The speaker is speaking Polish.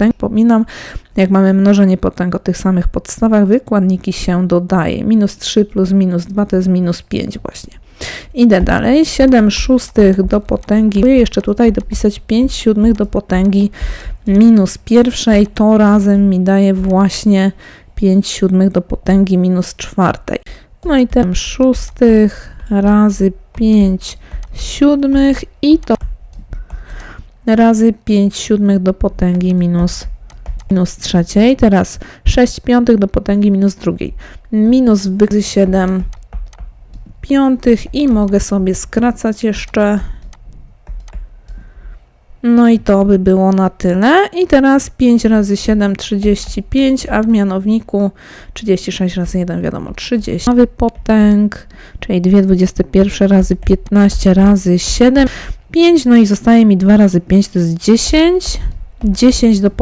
potęg. Pominam, jak mamy mnożenie potęg o tych samych podstawach, wykładniki się dodaje. Minus 3 plus minus 2 to jest minus 5 właśnie. Idę dalej. 7 szóstych do potęgi. Jeszcze tutaj dopisać 5 siódmych do potęgi minus pierwszej. To razem mi daje właśnie 5 siódmych do potęgi minus czwartej. No i ten szóstych razy 5 siódmych i to razy 5 siódmych do potęgi minus, minus trzeciej. Teraz 6 piątych do potęgi minus drugiej. Minus wy 7 piątych i mogę sobie skracać jeszcze. No i to by było na tyle. I teraz 5 razy 7, 35, a w mianowniku 36 razy 1, wiadomo, 30. Nowy potęg, czyli 2 21 razy 15 razy 7, 5, no i zostaje mi 2 razy 5 to jest 10. 10 do potęgi.